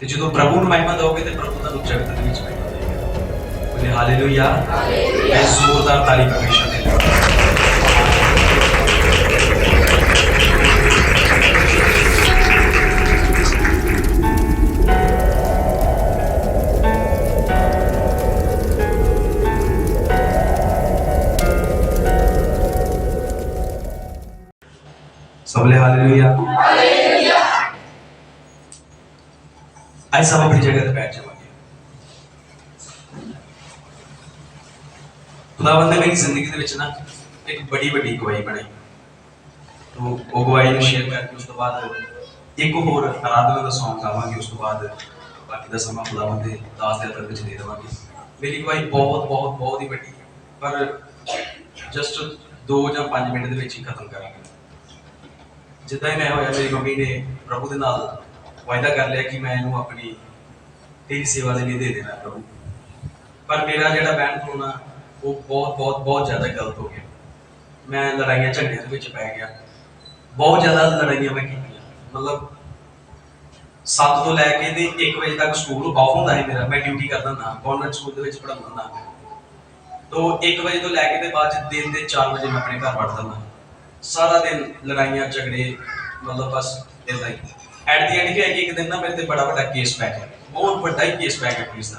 ਤੇ ਜਦੋਂ ਪ੍ਰਭੂ ਨੂੰ ਮਹਿਮਾ ਦਿਓਗੇ ਤੇ ਪ੍ਰਭੂ ਤੁਹਾਨੂੰ ਜਗਤ ਦੇ ਵਿੱਚ ਮਹਿਮਾ ਦੇਵੇਗਾ ਬੋਲੇ ਹਾਲੇਲੂਇਆ ਹਾਲੇਲੂਇਆ ਜ਼ੋਰਦਾਰ ਤਾਲੀ ਪਰਮੇਸ਼ਰ ਦੇ ਲਈ सबले हालेलुया हालेलुया ਅੱਜ ਸਭ ਆਪਣੀ ਜਗ੍ਹਾ ਤੇ ਬੈਠ ਜਾਵਾਂਗੇ। ਖੁਦਾਵੰਦ ਨੇ ਮੇਰੀ ਜ਼ਿੰਦਗੀ ਦੇ ਵਿੱਚ ਨਾ ਇੱਕ ਬੜੀ ਵੱਡੀ ਗਵਾਹੀ ਬਣਾਈ। ਤੋਂ ਉਹ ਗਵਾਹੀ ਨੂੰ ਸ਼ੇਅਰ ਕਰਕੇ ਉਸ ਤੋਂ ਬਾਅਦ ਇੱਕ ਹੋਰ ਰਾਤ ਦਾ ਸੌਂਗ ਗਾਵਾਂਗੇ, ਉਸ ਤੋਂ ਬਾਅਦ ਬਾਕੀ ਦਾ ਸਮਾਂ ਖੁਦਾਵੰਦ ਦੇ ਦਾਸ ਦੇ ਅੰਦਰ ਵਿੱਚ ਦੇ ਦੇਵਾਂਗੇ। ਮੇਰੀ ਗਵਾਹੀ ਬਹੁਤ ਬਹੁਤ ਬਹੁਤ ਹੀ ਵੱਡੀ ਪਰ ਜਸਟ 2 ਜਾਂ 5 ਮਿੰਟ ਦੇ ਵਿੱਚ ਹੀ ਖਤਮ ਕਰਾਂਗੇ। ਜਿੱਦਾਂ ਹੀ ਮੈਂ ਹੋਇਆ, ਮੇਰੀ ਮੰਮੀ ਨੇ ਪ੍ਰਭੂ ਦੇ ਨਾਲ ਵਾਅਦਾ ਕਰ ਲਿਆ ਕਿ ਮੈਂ ਇਹਨੂੰ ਆਪਣੀ ਤੇਰੀ ਸੇਵਾ ਦੇ ਲਈ ਦੇ ਦੇਣਾ ਪ੍ਰਭੂ। ਪਰ ਮੇਰਾ ਜਿਹੜਾ ਬੈਂਡ ਖਲੋਣਾ, ਉਹ ਬਹੁਤ ਬਹੁਤ ਬਹੁਤ ਜ਼ਿਆਦਾ ਗਲਤ ਹੋ ਗਿਆ। ਮੈਂ ਲੜਾਈਆਂ ਝਗੜਿਆਂ ਦੇ ਵਿੱਚ ਪੈ ਗਿਆ। ਬਹੁਤ ਜ਼ਿਆਦਾ ਲੜਾਈਆਂ ਮੈਂ ਕੀਤੀਆਂ। ਮਤਲਬ 7 ਤੋਂ ਲੈ ਕੇ ਤੇ 1 ਵਜੇ ਤੱਕ ਸਕੂਲ ਆਫ ਹੁੰਦਾ ਸੀ ਮੇਰਾ। ਮੈਂ ਡਿਊਟੀ ਕਰਦਾ ਨਾ ਕਨਵੈਂਟ ਸਕੂਲ ਦੇ ਵਿੱਚ ਪੜ੍ਹਾਉਂਦਾ ਨਾ ਤੋਂ 1 ਵਜੇ ਤੋਂ ਲੈ ਕੇ ਤੇ ਬਾਅਦ ਚ ਦਿਨ ਦੇ 4 ਵਜੇ ਮੈਂ ਆਪਣੇ ਘਰ ਵੜਦਾ ਨਾ ਸਾਰਾ ਦਿਨ ਲੜਾਈਆਂ, ਝਗੜੇ, ਮਤਲਬ ਬਸ ਇਦਾਂ ਹੀ। ਐਟ ਦੀ ਐਂਡ ਕਿ ਇੱਕ ਦਿਨ ਨਾ ਮੇਰੇ ਤੇ ਬੜਾ ਵੱਡਾ ਕੇਸ ਪੈ ਗਿਆ ਬਹੁਤ ਵੱਡਾ ਹੀ ਕੇਸ ਪੈ ਗਿਆ ਪੁਲਿਸ ਦਾ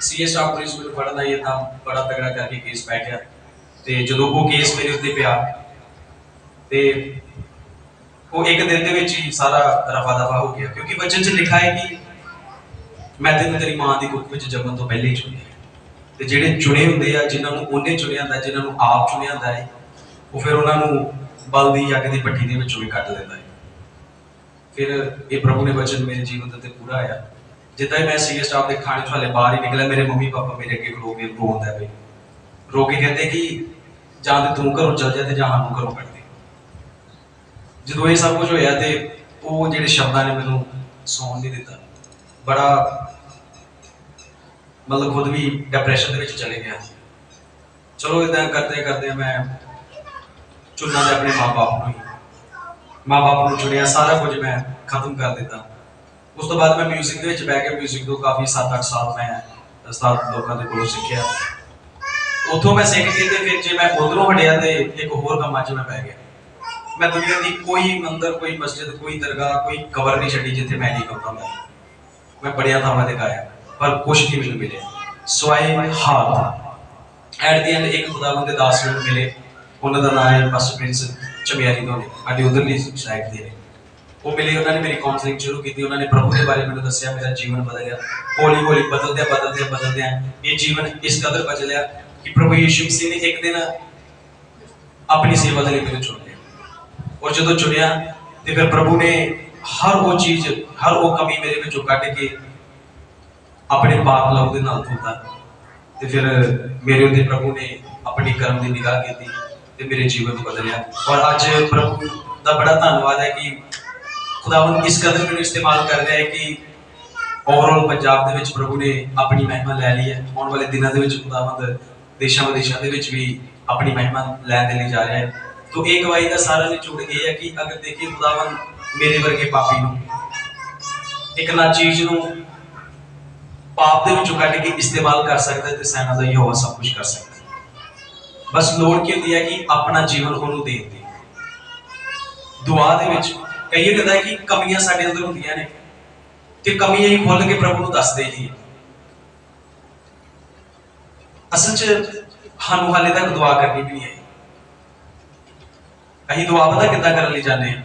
ਸੀਐਸ ਆਫ ਪੁਲਿਸ ਮੈਨੂੰ ਫੜਨ ਆਈ ਤਾਂ ਬੜਾ ਤਗੜਾ ਕਰਕੇ ਕੇਸ ਪੈ ਗਿਆ ਤੇ ਜਦੋਂ ਉਹ ਕੇਸ ਮੇਰੇ ਉੱਤੇ ਪਿਆ ਤੇ ਉਹ ਇੱਕ ਦਿਨ ਦੇ ਵਿੱਚ ਹੀ ਸਾਰਾ ਰਫਾ ਦਫਾ ਹੋ ਗਿਆ ਕਿਉਂਕਿ ਵਚਨ 'ਚ ਲਿਖਾ ਹੈ ਕਿ ਮੈਂ ਤੈਨੂੰ ਤੇਰੀ ਮਾਂ ਦੀ ਕੁੱਖ ਵਿੱਚ ਜੰਮਣ ਤੋਂ ਪਹਿਲੇ ਹੀ ਚੁਣਿਆ ਤੇ ਜਿਹੜੇ ਚੁਣੇ ਹੁੰਦੇ ਆ ਜਿਨ੍ਹਾਂ ਨੂੰ ਉਹਨੇ ਚੁਣਿਆ ਹੁੰਦਾ ਜਿਨ੍ਹਾਂ ਨੂੰ ਆਪ ਚੁਣਿਆ ਹੁੰਦਾ ਹੈ ਉਹ ਫਿਰ ਉਹਨਾਂ ਨੂੰ ਬਲ ਦੀ ਅੱਗ ਦੀ ਭੱਠੀ ਦੇ ਵਿੱਚੋਂ ਵੀ ਕੱਢ ਲੈਂਦਾ ਹੈ ਫਿਰ ਇਹ ਪ੍ਰਭੂ ਨੇ ਵਚਨ ਮੇਰੇ ਜੀਵਨ ਦੇ ਉੱਤੇ ਪੂਰਾ ਆਇਆ। ਜਿੱਦਾਂ ਹੀ ਮੈਂ ਸੀਏ ਸਟਾਫ ਦੇ ਖਾਣੇ ਚੋਂ ਹਲੇ ਬਾਹਰ ਹੀ ਨਿਕਲਿਆ, ਮੇਰੇ ਮੰਮੀ ਪਾਪਾ ਮੇਰੇ ਅੱਗੇ ਖਲੋ ਕੇ ਰੋਂਦਾ ਪਏ। ਰੋ ਕੇ ਕਹਿੰਦੇ ਕਿ ਜਾਂ ਤੇ ਤੂੰ ਘਰੋਂ ਚੱਲ ਜਾ ਤੇ ਜਾਂ ਸਾਨੂੰ ਘਰੋਂ ਕੱਢ ਦੇ। ਜਦੋਂ ਇਹ ਸਭ ਕੁਝ ਹੋਇਆ ਤੇ ਉਹ ਜਿਹੜੇ ਸ਼ਬਦਾਂ ਨੇ ਮੈਨੂੰ ਸੌਣ ਨਹੀਂ ਦਿੱਤਾ। ਬੜਾ ਮਤਲਬ ਖੁਦ ਵੀ ਡਿਪਰੈਸ਼ਨ ਦੇ ਵਿੱਚ ਚਲੇ ਗਿਆ। ਚਲੋ ਇਦਾਂ ਕਰਦੇ ਕਰਦੇ ਮੈਂ ਚੁੱਲ੍ਹਾ ਦੇ ਆਪਣੇ ਮਾਪੇ ਨੂੰ ਹੀ ਮਾਪੇ ਨੂੰ ਚੁਣਿਆ ਸਾਰਾ ਕੁਝ ਮੈਂ ਖਤਮ ਕਰ ਦਿੱਤਾ ਉਸ ਤੋਂ ਬਾਅਦ ਮੈਂ 뮤직 ਦੇ ਵਿੱਚ ਬਹਿ ਕੇ 뮤직 ਤੋਂ ਕਾਫੀ 7-8 ਸਾਲ ਮੈਂ ਸਾਥ ਲੋਕਾਂ ਦੇ ਕੋਲੋਂ ਸਿੱਖਿਆ ਉਥੋਂ ਮੈਂ ਸਿੱਖ ਕੇ ਤੇ ਫਿਰ ਜੇ ਮੈਂ ਉਧਰੋਂ ਹਟਿਆ ਤੇ ਇੱਕ ਹੋਰ ਕੰਮਾਂ 'ਚ ਮੈਂ ਪੈ ਗਿਆ ਮੈਂ ਦੁਨੀਆ ਦੀ ਕੋਈ ਮੰਦਰ ਕੋਈ ਮਸਜਿਦ ਕੋਈ ਦਰਗਾਹ ਕੋਈ ਕਬਰ ਨਹੀਂ ਛੱਡੀ ਜਿੱਥੇ ਮੈਂ ਨਹੀਂ ਕਰਦਾ ਮੈਂ ਮੈਂ ਬੜੀਆਂ ਥਾਵਾਂ ਤੇ ਗਾਇਆ ਪਰ ਕੁਛ ਨਹੀਂ ਮੈਨੂੰ ਮਿਲਿਆ ਸਵਾਏ ਹਾਲ ਐਟ ਦੀ ਐਂਡ ਇੱਕ ਖੁਦਾਵੰਦ ਦੇ ਦਾਸ ਮੈਨੂੰ ਮਿਲੇ ਉਹਨਾਂ ਦਾ ਨਾਮ ਹੈ ਪਾਸਟਰ ਪ੍ਰਿੰਸ ਚਮਿਆਰੀ ਤੋਂ ਨੇ ਸਾਡੀ ਉਧਰਲੀ ਸਾਈਡ ਦੇ ਨੇ। ਉਹ ਮਿਲੇ, ਉਹਨਾਂ ਨੇ ਮੇਰੀ ਕਾਉਂਸਲਿੰਗ ਸ਼ੁਰੂ ਕੀਤੀ, ਉਹਨਾਂ ਨੇ ਪ੍ਰਭੂ ਦੇ ਬਾਰੇ ਮੈਨੂੰ ਦੱਸਿਆ, ਮੇਰਾ ਜੀਵਨ ਬਦਲ ਹੌਲੀ ਹੌਲੀ ਬਦਲਦਿਆਂ ਬਦਲਦਿਆਂ ਬਦਲਦਿਆਂ ਇਹ ਜੀਵਨ ਇਸ ਕਦਰ ਬਦਲਿਆ ਕਿ ਪ੍ਰਭੂ ਯੀਸ਼ੂ ਮਸੀਹ ਨੇ ਇੱਕ ਦਿਨ ਆਪਣੀ ਸੇਵਾ ਦੇ ਲਈ ਮੈਨੂੰ ਚੁਣ ਲਿਆ। ਔਰ ਜਦੋਂ ਚੁਣਿਆ, ਤੇ ਫਿਰ ਪ੍ਰਭੂ ਨੇ ਹਰ ਉਹ ਚੀਜ਼, ਹਰ ਉਹ ਕਮੀ ਮੇਰੇ ਵਿੱਚੋਂ ਕੱਢ ਕੇ ਆਪਣੇ ਪਾਪ ਲਹੂ ਦੇ ਨਾਲ ਧੋਤਾ ਤੇ ਫਿਰ ਮੇਰੇ ਉੱਤੇ ਪ੍ਰਭੂ ਨੇ ਆਪਣੀ ਕਰਮ ਦੀ ਨਿਗਾਹ ਕੀਤੀ। ਤੇ ਮੇਰੇ ਜੀਵਨ ਨੂੰ ਬਦਲਿਆ। ਔਰ ਅੱਜ ਪ੍ਰਭੂ ਦਾ ਬੜਾ ਧੰਨਵਾਦ ਹੈ ਕਿ ਖੁਦਾਵੰਦ ਇਸ ਕਦਰ ਮੈਨੂੰ ਇਸਤੇਮਾਲ ਕਰ ਰਿਹਾ ਹੈ ਕਿ ਓਵਰਆਲ ਪੰਜਾਬ ਦੇ ਵਿੱਚ ਪ੍ਰਭੂ ਨੇ ਆਪਣੀ ਮਹਿਮਾ ਲੈ ਲਈ ਹੈ। ਆਉਣ ਵਾਲੇ ਦਿਨਾਂ ਦੇ ਵਿੱਚ ਖੁਦਾਵੰਦ ਦੇਸ਼ਾਂ ਵਿਦੇਸ਼ਾਂ ਦੇ ਵਿੱਚ ਵੀ ਆਪਣੀ ਮਹਿਮਾ ਲੈਣ ਦੇ ਲਈ ਜਾ ਰਿਹਾ ਹੈ। ਤੋ ਇਹ ਗਵਾਹੀ ਦਾ ਸਾਰਾ ਨਿਚੋੜ ਇਹ ਹੈ ਕਿ ਅਗਰ ਦੇਖੀਏ ਖੁਦਾਵੰਦ ਮੇਰੇ ਵਰਗੇ ਪਾਪੀ ਨੂੰ, ਇੱਕ ਨਾ ਚੀਜ਼ ਨੂੰ ਪਾਪ ਦੇ ਵਿੱਚੋਂ ਕੱਢ ਕੇ ਇਸਤੇਮਾਲ ਕਰ ਸਕਦਾ ਹੈ ਤੇ ਸੈਨਾ ਦਾ ਯਹੋਵਾ ਸਭ ਕੁਝ ਕਰ ਸਕਦਾ ਬਸ ਲੋੜ ਕੀ ਹੁੰਦੀ ਹੈ ਕਿ ਆਪਣਾ ਜੀਵਨ ਉਹਨੂੰ ਦੇਣ ਦੀ। ਦੁਆ ਦੇ ਵਿੱਚ ਕਈਏ ਕਹਿੰਦਾ ਕਿ ਕਮੀਆਂ ਸਾਡੇ ਅੰਦਰ ਹੁੰਦੀਆਂ ਨੇ ਤੇ ਕਮੀਆਂ ਹੀ ਖੁੱਲ ਕੇ ਪ੍ਰਭੂ ਨੂੰ ਦੱਸ ਦੇਈਏ ਅਸਲ 'ਚ ਸਾਨੂੰ ਹਾਲੇ ਤੱਕ ਦੁਆ ਕਰਨੀ ਵੀ ਨਹੀਂ ਹੈ ਅਸੀਂ ਦੁਆ ਪਤਾ ਕਿੱਦਾਂ ਕਰਨ ਲਈ ਜਾਂਦੇ ਹਾਂ?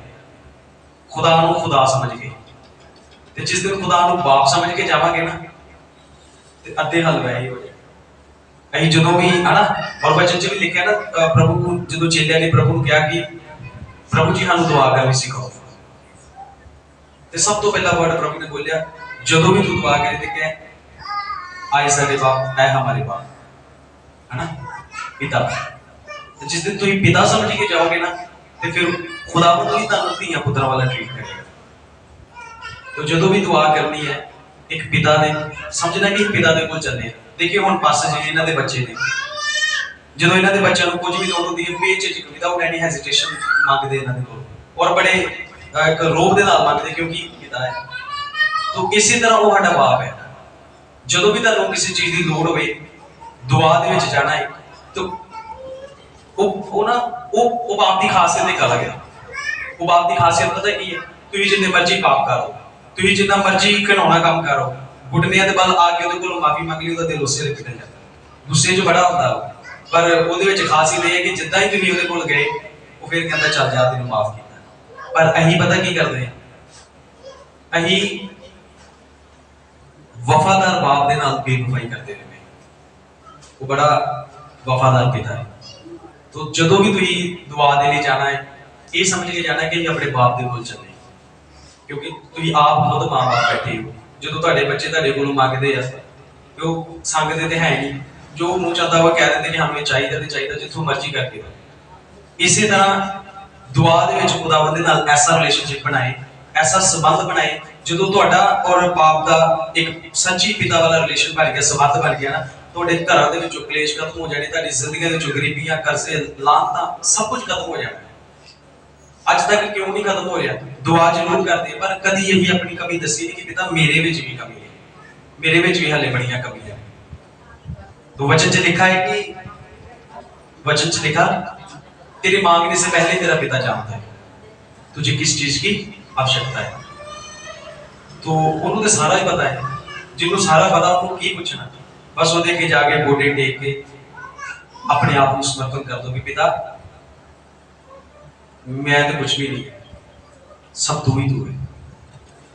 ਖੁਦਾ ਨੂੰ ਖੁਦਾ ਸਮਝ ਕੇ। ਤੇ ਜਿਸ ਦਿਨ ਖੁਦਾ ਨੂੰ ਬਾਪ ਸਮਝ ਕੇ ਜਾਵਾਂਗੇ ਨਾ, ਤੇ ਅੱਧੇ ਹੱਲ ਵੈਸੇ ਹੋ ਅਸੀਂ ਜਦੋਂ ਵੀ, ਹਨਾ ਔਰ 'ਚ ਵੀ ਲਿਖਿਆ ਨਾ ਪ੍ਰਭੂ ਜਦੋਂ ਚੇਲਿਆਂ ਨੇ ਪ੍ਰਭੂ ਨੂੰ ਕਿਹਾ ਕਿ ਪ੍ਰਭੂ ਜੀ ਸਾਨੂੰ ਦੁਆ ਕਰਨੀ ਸਿਖਾਓ ਤੇ ਸਭ ਤੋਂ ਪਹਿਲਾ ਵਰਡ ਪ੍ਰਭੂ ਨੇ ਬੋਲਿਆ, ਜਦੋਂ ਵੀ ਤੂੰ ਦੁਆ ਕਰੇ ਤੇ ਕਹਿ, ਆਏ ਸਾਡੇ ਬਾਪ ਐ ਹਮਾਰੇ ਬਾਪ। ਹਨਾ? ਪਿਤਾ। ਤੇ ਜਿਸ ਦਿਨ ਤੁਸੀਂ ਪਿਤਾ ਸਮਝ ਕੇ ਜਾਓਗੇ ਨਾ, ਤੇ ਫਿਰ ਖੁਦਾਵੰਦ ਵੀ ਤੁਹਾਨੂੰ ਧੀਆਂ ਪੁੱਤਰਾਂ ਵਾਲਾ ਟ੍ਰੀਟ ਕਰੇਗਾ। ਤੇ ਜਦੋਂ ਵੀ ਦੁਆ ਕਰਨੀ ਹੈ, ਇੱਕ ਪਿਤਾ ਦੇ, ਸਮਝਣਾ ਕਿ ਪਿਤਾ ਦੇ ਕੋਲ ਚੱਲੇ ਆ। ਦੇਖਿਏ ਹੁਣ ਪਾਸੇ ਜੀ ਇਹਨਾਂ ਦੇ ਬੱਚੇ ਨੇ। ਜਦੋਂ ਇਹਨਾਂ ਦੇ ਬੱਚਿਆਂ ਨੂੰ ਕੁਝ ਵੀ ਲੋੜ ਹੁੰਦੀ ਹੈ, ਬੇਝਿਜਕ ਵਿਦਆਊਟ ਐਨੀ ਹੈਜ਼ਿਟੇਸ਼ਨ ਮੰਗਦੇ ਇਹਨਾਂ ਦੇ ਕੋਲ। ਔਰ ਬੜੇ ਇੱਕ ਰੋਬ ਦੇ ਨਾਲ ਮੰਗਦੇ ਕਿਉਂਕਿ ਪਿਤਾ ਹੈ। ਤੋ ਇਸੇ ਤਰ੍ਹਾਂ ਉਹ ਸਾਡਾ ਬਾਪ ਹੈ। ਜਦੋਂ ਵੀ ਤੁਹਾਨੂੰ ਕਿਸੇ ਚੀਜ਼ ਦੀ ਲੋੜ ਹੋਵੇ, ਦੁਆ ਦੇ ਵਿੱਚ ਜਾਣਾ ਹੈ, ਤੋ ਉਹ ਉਹ ਨਾ, ਉਹ ਉਹ ਬਾਪ ਦੀ ਖਾਸੀਅਤ ਇੱਕ ਅਲੱਗ ਗਿਆ ਉਹ ਬਾਪ ਦੀ ਖਾਸੀਅਤ ਪਤਾ ਕੀ ਹੈ? ਤੁਸੀਂ ਜਿੰਨੇ ਮਰਜ਼ੀ ਪਾਪ ਕਰੋ। ਤੁਸੀਂ ਜਿੰਨਾ ਮਰਜ਼ੀ ਘਿਨਾਉਣਾ ਕੰਮ ਕਰੋ। ਗੁੱਟਨਿਆਂ ਦੇ ਵੱਲ ਆ ਕੇ ਉਹਦੇ ਕੋਲੋਂ ਮਾਫੀ ਮੰਗ ਲਈ, ਉਹਦਾ ਦਿਲ ਉਸੇ ਵੇਲੇ ਪਿਘਲ ਜਾਂਦਾ ਗੁੱਸੇ 'ਚ ਬੜਾ ਹੁੰਦਾ ਉਹ। ਪਰ ਉਹਦੇ ਵਿੱਚ ਖਾਸੀਅਤ ਇਹ ਹੈ ਕਿ ਜਿੱਦਾਂ ਹੀ ਤੁਸੀਂ ਉਹਦੇ ਕੋਲ ਗਏ, ਉਹ ਫਿਰ ਕਹਿੰਦਾ, ਚੱਲ ਜਾ, ਤੈਨੂੰ ਮਾਫ ਕੀਤਾ। ਪਰ ਅਸੀਂ ਪਤਾ ਕੀ ਕਰਦੇ ਹਾਂ? ਅਸੀਂ ਵਫਾਦਾਰ ਬਾਪ ਦੇ ਨਾਲ ਬੇਵਫਾਈ ਕਰਦੇ ਰਹੇ ਉਹ ਬੜਾ ਵਫਾਦਾਰ ਪਿਤਾ ਹੈ। ਤੋ ਜਦੋਂ ਵੀ ਤੁਸੀਂ ਦੁਆ ਦੇ ਲਈ ਜਾਣਾ ਹੈ, ਇਹ ਸਮਝ ਕੇ ਜਾਣਾ ਹੈ ਕਿ ਇਹ ਆਪਣੇ ਬਾਪ ਦੇ ਕੋਲ ਚੱਲੇ ਕਿਉਂਕਿ ਤੁਸੀਂ ਆਪ ਖੁਦ ਮਾਂ-ਬਾਪ ਬੈਠੇ ਹੋ। ਜਦੋਂ ਤੁਹਾਡੇ ਬੱਚੇ ਤੁਹਾਡੇ ਕੋਲੋਂ ਮੰਗਦੇ ਆ, ਤੇ ਉਹ ਸੰਗਦੇ ਤੇ ਹੈ ਨਹੀਂ। ਜੋ ਮੂੰਹ ਚਾਹਦਾ ਉਹ ਕਹਿ ਦਿੰਦੇ ਕਿ ਹਮੇ ਚਾਹੀਦਾ ਤੇ ਚਾਹੀਦਾ, ਜਿੱਥੋਂ ਮਰਜ਼ੀ ਕਰਕੇ ਦੋ ਇਸੇ ਤਰ੍ਹਾਂ ਦੁਆ ਦੇ ਵਿੱਚ ਖੁਦਾਵੰਦ ਦੇ ਨਾਲ ਐਸਾ ਰਿਲੇਸ਼ਨਸ਼ਿਪ ਬਣਾਏ, ਐਸਾ ਸੰਬੰਧ ਬਣਾਏ, ਜਦੋਂ ਤੁਹਾਡਾ ਔਰ ਬਾਪ ਦਾ ਇੱਕ ਸੱਚੀ ਪਿਤਾ ਵਾਲਾ ਰਿਲੇਸ਼ਨ ਬਣ ਗਿਆ, ਸੰਬੰਧ ਬਣ ਗਿਆ ਨਾ, ਤੁਹਾਡੇ ਘਰਾਂ ਦੇ ਵਿੱਚੋਂ ਕਲੇਸ਼ ਖਤਮ ਹੋ ਜਾਣੇ, ਤੁਹਾਡੀ ਜ਼ਿੰਦਗੀ ਦੇ ਵਿੱਚੋਂ ਗਰੀਬੀਆਂ, ਕਰਜ਼ੇ ਲਾਂਤਾਂ ਸਭ ਕੁਝ ਖਤਮ ਹੋ ਜਾਣਾ। ਅੱਜ ਤੱਕ ਕਿਉਂ ਨਹੀਂ ਖਤਮ ਹੋ ਰਿਹਾ ਦੁਆ ਜ਼ਰੂਰ ਕਰਦੇ ਹਾਂ, ਪਰ ਕਦੀ ਇਹੀ ਆਪਣੀ ਕਮੀ ਦੱਸੀ ਨਹੀਂ ਕਿ ਪਿਤਾ ਮੇਰੇ ਵਿੱਚ ਵੀ ਕਮੀ ਹੈ ਮੇਰੇ ਵਿੱਚ ਵੀ ਹਲੇ ਬੜੀਆਂ ਕਮੀਆਂ ਨੇ तो वचन से लिखा है कि वचन से लिखा तेरे मांगने से पहले तेरा पिता जानता है तुझे किस चीज की आवश्यकता है तो ਉਹਨੂੰ ਤੇ ਸਾਰਾ ਹੀ ਪਤਾ ਹੈ ਜਿਹਨੂੰ ਸਾਰਾ ਪਤਾ ਉਹਨੂੰ ਕੀ ਪੁੱਛਣਾ ਬਸ ਉਹਦੇ ਅੱਗੇ ਜਾ ਕੇ ਗੋਡੇ ਟੇਕ ਕੇ ਆਪਣੇ ਆਪ ਨੂੰ ਸਮਰਪਣ ਕਰ ਦੋ ਕਿ ਪਿਤਾ ਮੈਂ ਤਾਂ ਕੁਝ ਵੀ ਨਹੀਂ। ਸਭ ਤੋਂ ਹੀ ਦੂਰ ਹੈ।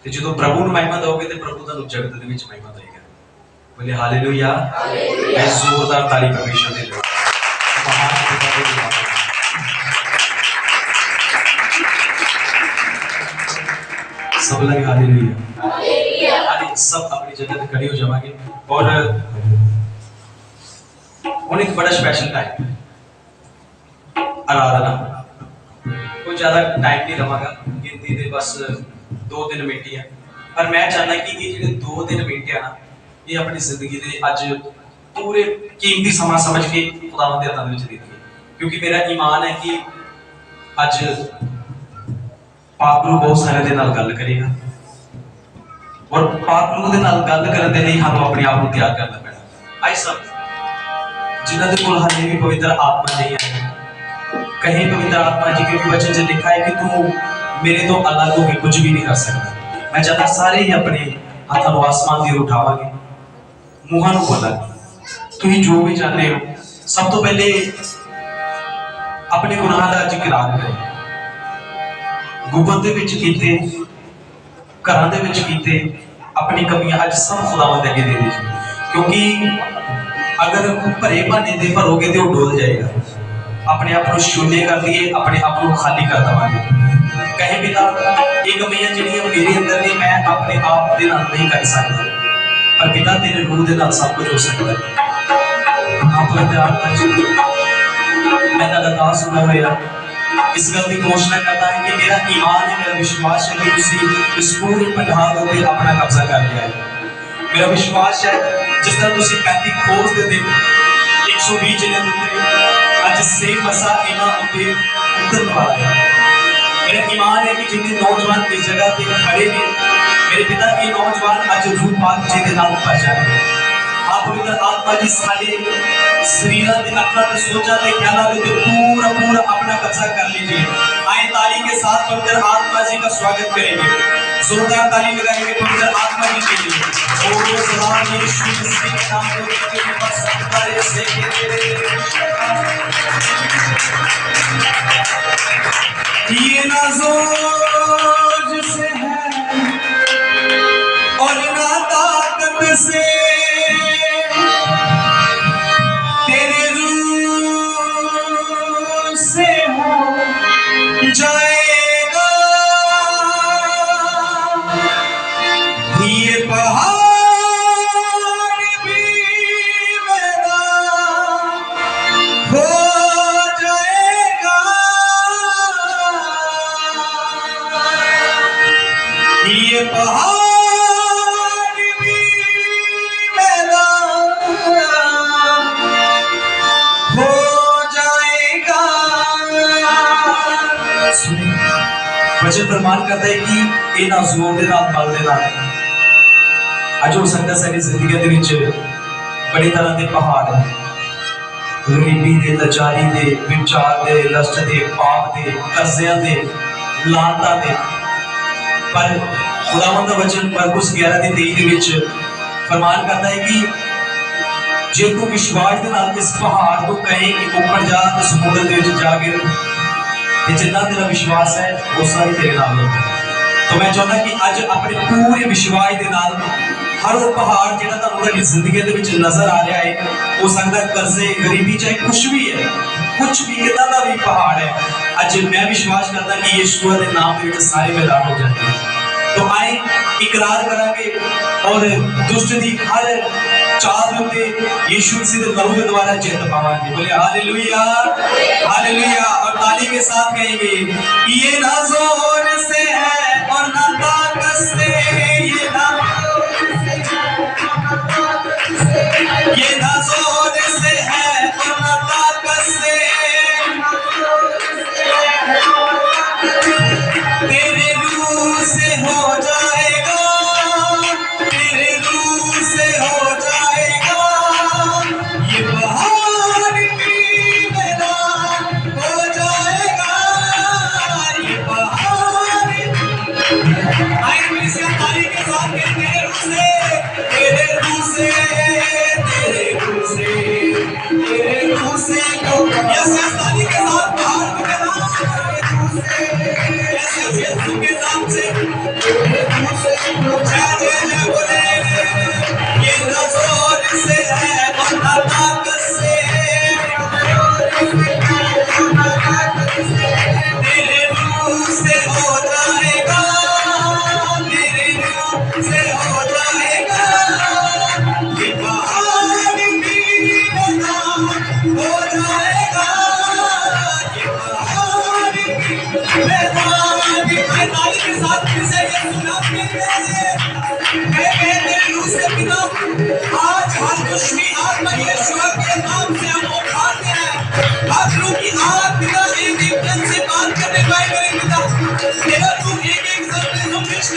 ਤੇ ਜਦੋਂ ਪ੍ਰਭੂ ਨੂੰ ਮਹਿਮਾ ਦੋਗੇ ਤੇ ਪ੍ਰਭੂ ਤੁਹਾਨੂੰ ਜਗਤ ਦੇ ਵਿੱਚ ਮਹਿਮਾ ਦੇਗਾ ਬੋਲੇ ਹਾਲੇਲੂਇਆ। ਹਾਲੇਲੂਇਆ ਮੈਂ ਜ਼ੋਰਦਾਰ ਤਾਲੀ ਪਰਮੇਸ਼ਰ ਦੇ ਲਈ ਮਹਾਨ ਪਿਤਾ ਦੇ ਲਈ ਸਭ ਲਗੇ ਹਾਲੇਲੂਇਆ। ਹਾਲੇਲੂਇਆ। ਅੱਜ ਸਭ ਆਪਣੀ ਜਗ੍ਹਾ ਤੇ ਖੜੇ ਹੋ ਜਾਵਾਂਗੇ। ਔਰ ਹੁਣ ਇੱਕ ਬੜਾ ਸਪੈਸ਼ਲ ਟਾਈਮ ਆਰਾਧਨਾ। ਕੋਈ ਜ਼ਿਆਦਾ ਟਾਈਮ ਨਹੀਂ ਲਵਾਂਗਾ, ਗਿਣਤੀ ਦੇ ਬਸ 2-3 ਮਿੰਟ ਹੀ ਆ। ਪਰ ਮੈਂ ਚਾਹੁੰਦਾ ਕਿ ਇਹ ਜਿਹੜੇ 2-3 ਮਿੰਟ ਆ ਨਾ, ਇਹ ਆਪਣੀ ਜ਼ਿੰਦਗੀ ਦੇ ਅੱਜ ਪੂਰੇ ਕੀਮਤੀ ਸਮਾਂ ਸਮਝ ਕੇ ਖੁਦਾਵੰਦ ਦੇ ਹੱਥਾਂ ਦੇ ਵਿੱਚ ਦੇ ਦਈਏ। ਕਿਉਂਕਿ ਮੇਰਾ ਈਮਾਨ ਹੈ ਕਿ ਅੱਜ ਪਾਕ ਨੂੰ ਬਹੁਤ ਸਾਰੇ ਦੇ ਨਾਲ ਗੱਲ ਕਰੇਗਾ। ਔਰ ਪਾਕ ਦੇ ਨਾਲ ਗੱਲ ਕਰਨ ਦੇ ਲਈ ਸਾਨੂੰ ਆਪਣੇ ਆਪ ਨੂੰ ਤਿਆਰ ਕਰਨਾ ਪੈਣਾ। ਆਈ ਸਭ ਜਿਨ੍ਹਾਂ ਦੇ ਕੋਲ ਹਾਲੇ ਵੀ ਪਵਿੱਤਰ ਆਤਮਾ ਨਹੀਂ ਹੈ। ਕਹੀਂ ਪਵਿੱਤਰ ਆਤਮਾ ਜੀ के वचन से लिखा है कि तू मेरे तो अलग हो के कुछ भी नहीं कर सकता मैं चाहता ਸਾਰੇ ਹੀ ਆਪਣੇ ਹੱਥਾਂ ਨੂੰ ਆਸਮਾਨ ਦੀ ओर ਉਠਾਵਾਂਗੇ ਮੂੰਹਾਂ ਨੂੰ ਬੋਲਾਂਗੇ ਤੁਸੀਂ ਜੋ ਵੀ ਚਾਹੁੰਦੇ ਹੋ ਸਭ ਤੋਂ ਪਹਿਲੇ ਆਪਣੇ ਗੁਨਾਹ ਦਾ ਜ਼ਿਕਰਾਰ ਕਰੋ ਗੁਬਤ ਦੇ ਵਿੱਚ ਕੀਤੇ ਘਰਾਂ ਦੇ ਵਿੱਚ ਕੀਤੇ ਆਪਣੀ ਕਮੀਆਂ ਅੱਜ ਸਭ ਖੁਦਾਵੰਦ ਅੱਗੇ ਦੇ ਦੇ ਕਿਉਂਕਿ ਅਗਰ ਭਰੇ ਭਾਂਡੇ ਦੇ ਭਰੋਗੇ ਤੇ ਉਹ ਡੋਲ ਜਾਏਗਾ ਆਪਣੇ ਆਪ ਨੂੰ ਸ਼ੂਨਯ ਕਰ ਦਈਏ ਆਪਣੇ ਆਪ ਨੂੰ ਖਾਲੀ ਕਰ ਦਵਾਂਗੇ ਕਹੇ ਬਿਨਾ ਇਹ ਕਮੀਆਂ ਜਿਹੜੀਆਂ ਮੇਰੇ ਅੰਦਰ ਨੇ ਮੈਂ ਆਪਣੇ ਆਪ ਦੇ ਨਾਲ ਨਹੀਂ ਕਰ ਸਕਦਾ ਪਰ ਪਿਤਾ ਤੇਰੇ ਰੂਹ ਦੇ ਨਾਲ ਸਭ ਕੁਝ ਹੋ ਸਕਦਾ ਹੈ ਆਪ ਦੇ ਆਤਮਾ ਜੀ ਮੈਂ ਲਗਾਤਾਰ ਸੁਣਾ ਹੋਇਆ ਇਸ ਗੱਲ ਦੀ ਘੋਸ਼ਣਾ ਕਰਦਾ ਹਾਂ ਕਿ ਮੇਰਾ ਈਮਾਨ ਹੈ ਮੇਰਾ ਵਿਸ਼ਵਾਸ ਹੈ ਕਿ ਤੁਸੀਂ ਇਸ ਪੂਰੇ ਪੰਡਹਾਰ ਉੱਤੇ ਆਪਣਾ ਕਬਜ਼ਾ ਕਰ ਲਿਆ ਹੈ ਮੇਰਾ ਵਿਸ਼ਵਾਸ ਹੈ ਜਿਸ ਤਰ੍ਹਾਂ ਤੁਸੀਂ 35 ਖੋਜ ਦੇ ਦਿਨ 120 ਜਿਹਨੇ ਦਿੱਤੇ ਅੱਜ ਸੇ ਮਸਾ ਇਹਨਾਂ ਉੱਤੇ ਉਤਰਨ ਵਾਲਾ ਹੈ ਮੇਰਾ ਈਮਾਨ ਹੈ ਕਿ ਜਿੰਨੇ ਨੌਜਵਾਨ ਇਸ ਜਗ੍ਹਾ ਤੇ ਖੜੇ ਨੇ ਮੇਰੇ ਪਿਤਾ ਇਹ ਨੌਜਵਾਨ ਅੱਜ ਰੂਹ ਪਾਕ ਜੀ ਦੇ ਨਾਲ ਭਰ ਜਾਣਗੇ ਆਪ ਪਵਿੱਤਰ ਆਤਮਾ ਜੀ ਸਾਡੇ ਸਰੀਰਾਂ ਦੇ ਅੱਖਾਂ ਤੇ ਸੋਚਾਂ ਤੇ ਖਿਆਲਾਂ ਦੇ ਉੱਤੇ पूरा पूरा अपना कब्जा कर लीजिए आए ताली के साथ पवित्र आत्मा जी का स्वागत करेंगे जोरदार ताली लगाएंगे पवित्र आत्मा जी के लिए ओ सलाम यीशु मसीह के नाम में उसके ऊपर सत्कार से ये ना जोर ਸੁਣੀ ਵਚਨ ਪ੍ਰਮਾਣ ਕਰਦਾ ਹੈ ਇਹਨਾਂ ਜ਼ੋਰ ਦੇ ਨਾਲ, ਬਲ ਦੇ ਨਾਲ। ਅੱਜ ਹੋ ਸਕਦਾ ਸਾਡੀ ਜ਼ਿੰਦਗੀ ਦੇ ਵਿੱਚ ਬੜੀ ਤਰ੍ਹਾਂ ਦੇ ਪਹਾੜ ਨੇ। ਗਰੀਬੀ ਦੇ, ਲਾਚਾਰੀ ਦੇ, ਵਿਚਾਰ ਦੇ, ਲਸਟ ਦੇ, ਪਾਪ ਦੇ, ਕਰਜ਼ਿਆਂ ਦੇ ਲਾਂਤਾਂ ਦੇ। ਪਰ ਖੁਦਾਵੰਦ ਦਾ ਵਚਨ ਮਰਕੁਸ 11 ਦੇ 23 ਦੇ ਵਿੱਚ ਫਰਮਾਨ ਕਰਦਾ ਹੈ ਕਿ ਜੇ ਤੂੰ ਵਿਸ਼ਵਾਸ ਦੇ ਨਾਲ ਇਸ ਪਹਾੜ ਤੋਂ ਕਹੇ ਕਿ ਉੱਪਰ ਜਾ ਤੇ ਸਮੁੰਦਰ ਦੇ ਵਿੱਚ ਜਾ ਗਿਰ ਤੇ ਜਿੰਨਾ ਤੇਰਾ ਵਿਸ਼ਵਾਸ ਹੈ ਉਹ ਸਾਰੀ ਤੇਰੇ ਨਾਲ ਹੋਵੇ ਤਾਂ ਮੈਂ ਚਾਹੁੰਦਾ ਕਿ ਅੱਜ ਆਪਣੇ ਪੂਰੇ ਵਿਸ਼ਵਾਸ ਦੇ ਨਾਲ ਹਰ ਉਹ ਪਹਾੜ ਜਿਹੜਾ ਤੁਹਾਨੂੰ ਤੁਹਾਡੀ ਜ਼ਿੰਦਗੀ ਦੇ ਵਿੱਚ ਨਜ਼ਰ ਆ ਰਿਹਾ ਹੈ ਹੋ ਸਕਦਾ ਹੈ ਕਰਜ਼ੇ ਗਰੀਬੀ ਚਾਹੇ ਕੁਝ ਵੀ ਹੈ ਕੁਝ ਵੀ ਕਿਦਾਂ ਦਾ ਵੀ ਪਹਾੜ ਹੈ ਅੱਜ ਮੈਂ ਵਿਸ਼ਵਾਸ ਕਰਦਾ ਕਿ ਯਿਸੂ ਦੇ ਨਾਮ ਦੇ ਵਿੱਚ ਸਾਰੇ ਮੈਦਾਨ ਹੋ ਜਾਣਗੇ तो आए इकरार करांगे और दुष्ट दी हर चाल दे उत्ते यीशु दे लहू के द्वारा जित पावांगे बोले, हालेलुया हालेलुया। और ताली के साथ कहेंगे, ये ना ज़ोर से है और ना ताकत से ये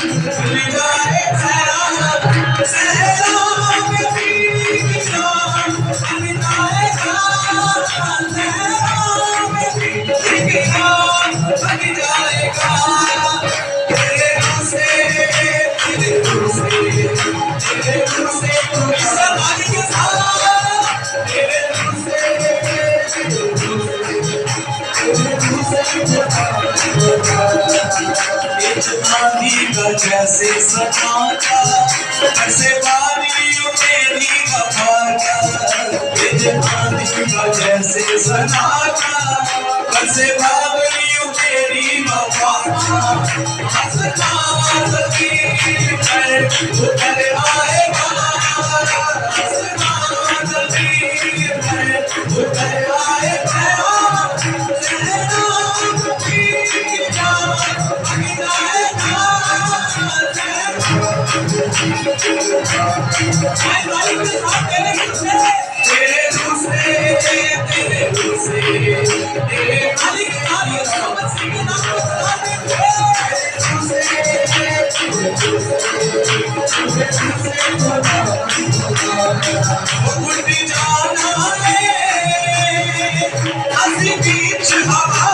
Thank you. चांदी का जैसे सताता ऐसे बारियों मेरी वफा का ये चांदी का जैसे सताता ऐसे बारियों मेरी वफा हंसना लकीर है उतर आएगा जाना है हंसी बीच हवा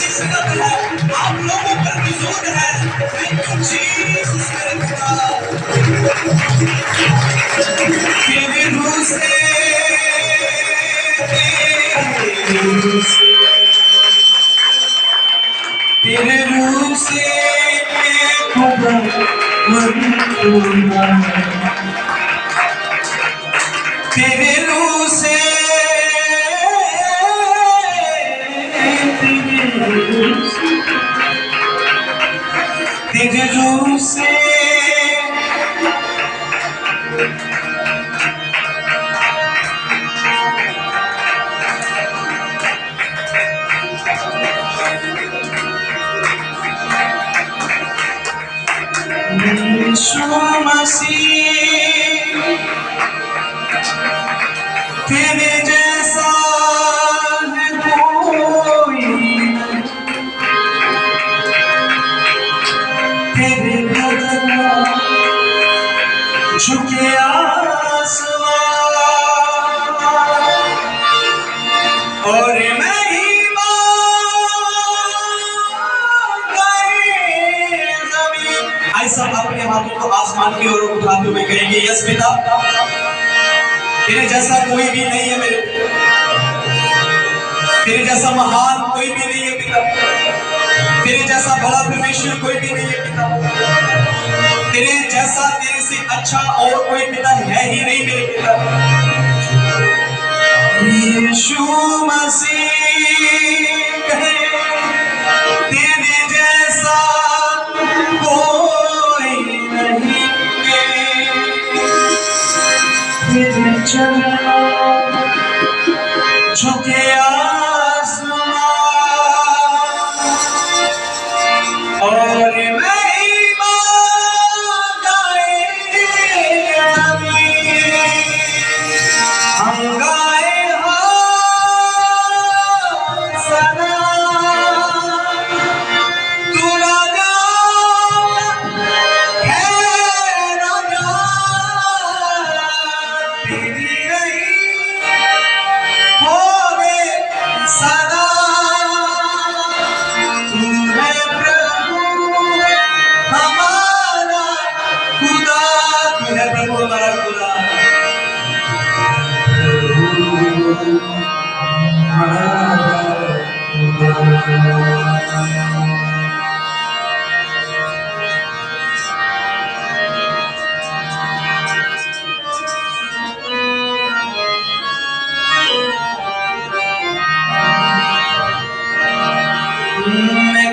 की प्रभु की संगत में हैं। आप लोगों पर मौजूद हैं। Thank you, Jesus, मेरे पिता। तेरे रूह से, तेरे रूह से, तेरे रूह से खुदा मरहूमा तेरे आई सब अपने हाथों को आसमान की ओर उठाते हुए कहेंगे, यस पिता, तेरे जैसा कोई भी नहीं है मेरे तेरे जैसा महान कोई भी नहीं है पिता। तेरे जैसा भला परमेश्वर कोई भी नहीं है पिता। तेरे जैसा तेरे से अच्छा और कोई पिता है ही नहीं मेरे पिता। यीशु मसीह, कहे तेरे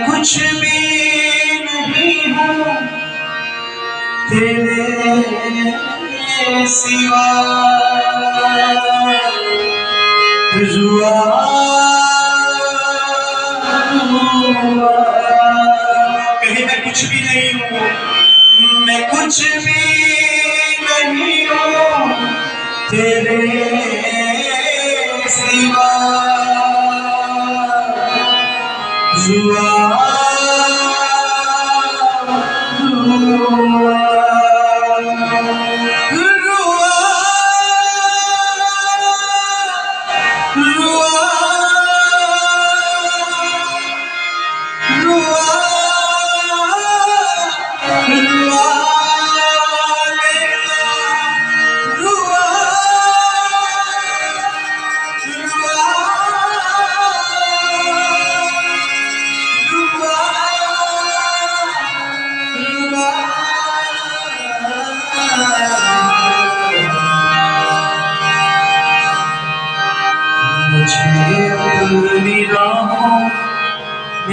कुछ भी नहीं हूँ तेरे सिवा रुआ रुआ। कहीं मैं कुछ भी नहीं हूँ मैं कुछ भी नहीं हूँ तेरे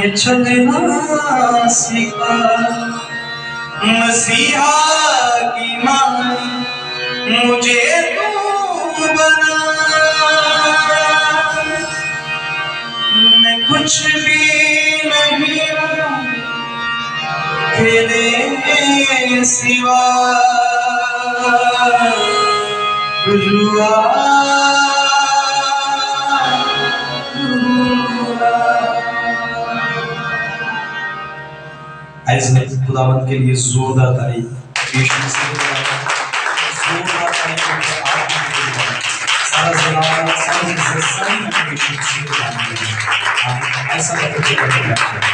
मुझे चलना सिखा मसीहा की मां मुझे तू बना मैं कुछ भी नहीं हूँ तेरे सिवा रुआ ऐसे खुदावंत के लिए जोरदार तारीफ यीशु मसीह के नाम में जोरदार तारीफ करके आप उनके लिए सारा जलाल सारा जिसे सारी यीशु मसीह के नाम में आमीन। ऐसा करके करके